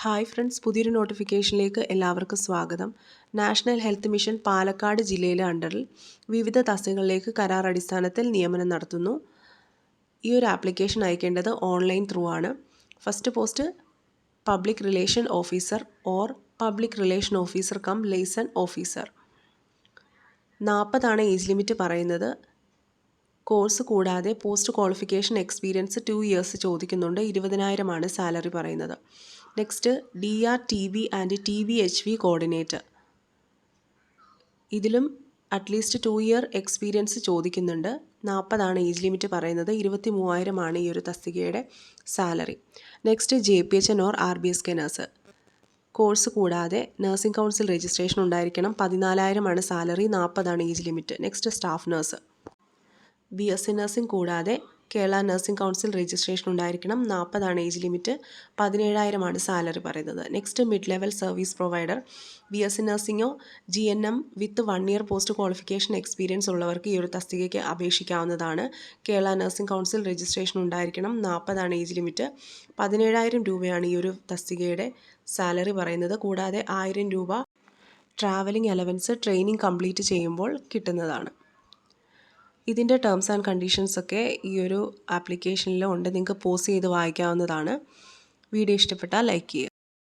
Hi friends പുതിയൊരു നോട്ടിഫിക്കേഷനിലേക്ക് എല്ലാവർക്കും സ്വാഗതം. നാഷണൽ ഹെൽത്ത് മിഷൻ പാലക്കാട് ജില്ലയിലെ അണ്ടറിൽ വിവിധ തസ്തികകളിലേക്ക് കരാർ അടിസ്ഥാനത്തിൽ നിയമനം നടത്തുന്നു. ഈ ഒരു ആപ്ലിക്കേഷൻ അയക്കേണ്ടത് ഓൺലൈൻ ത്രൂ ആണ്. First post public relation officer or public relation officer cum liaison officer. നാൽപ്പതാണ് age limit പറയുന്നത്. കോഴ്സ് കൂടാതെ post qualification experience two years ചോദിക്കുന്നുണ്ട്. ഇരുപതിനായിരമാണ് സാലറി പറയുന്നത്. Next D R T V and T V H V coordinator ഇതിലും at least two year experience ചോദിക്കുന്നുണ്ട്. നാൽപ്പതാണ് age limit പറയുന്നത്. ഇരുപത്തി മൂവായിരമാണ് ഈ ഒരു തസ്തികയുടെ salary. Next J P H N or R B S K nurse. Course കൂടാതെ nursing council registration ഉണ്ടായിരിക്കണം. പതിനാലായിരമാണ് salary നാൽപ്പതാണ് age limit next staff nurse. B S C nursing കൂടാതെ കേരള നഴ്സിംഗ് കൗൺസിൽ രജിസ്ട്രേഷൻ ഉണ്ടായിരിക്കണം. നാൽപ്പതാണ് ഏജ് ലിമിറ്റ്. പതിനേഴായിരമാണ് salary പറയുന്നത്. Next mid level service provider. B S C നഴ്സിംഗോ G N M with one year post qualification experience ഉള്ളവർക്ക് ഈ ഒരു തസ്തികയ്ക്ക് അപേക്ഷിക്കാവുന്നതാണ്. കേരള നഴ്സിംഗ് കൗൺസിൽ രജിസ്ട്രേഷൻ ഉണ്ടായിരിക്കണം. നാൽപ്പതാണ് ഏജ് ലിമിറ്റ്. പതിനേഴായിരം രൂപയാണ് ഈ ഒരു തസ്തികയുടെ സാലറി പറയുന്നത്. കൂടാതെ ആയിരം രൂപ ട്രാവലിംഗ് അലവൻസ് ട്രെയിനിങ് കംപ്ലീറ്റ് ചെയ്യുമ്പോൾ കിട്ടുന്നതാണ്. ഇതിന്റെ ടേംസ് ആൻഡ് കണ്ടീഷൻസ് ഒക്കെ ഈ ഒരു ആപ്ലിക്കേഷനിൽ ഉണ്ട്. നിങ്ങൾക്ക് പോസ് ചെയ്ത് വായിക്കാവുന്നതാണ്. വീഡിയോ ഇഷ്ടപ്പെട്ടാൽ ലൈക്ക് ചെയ്യുക.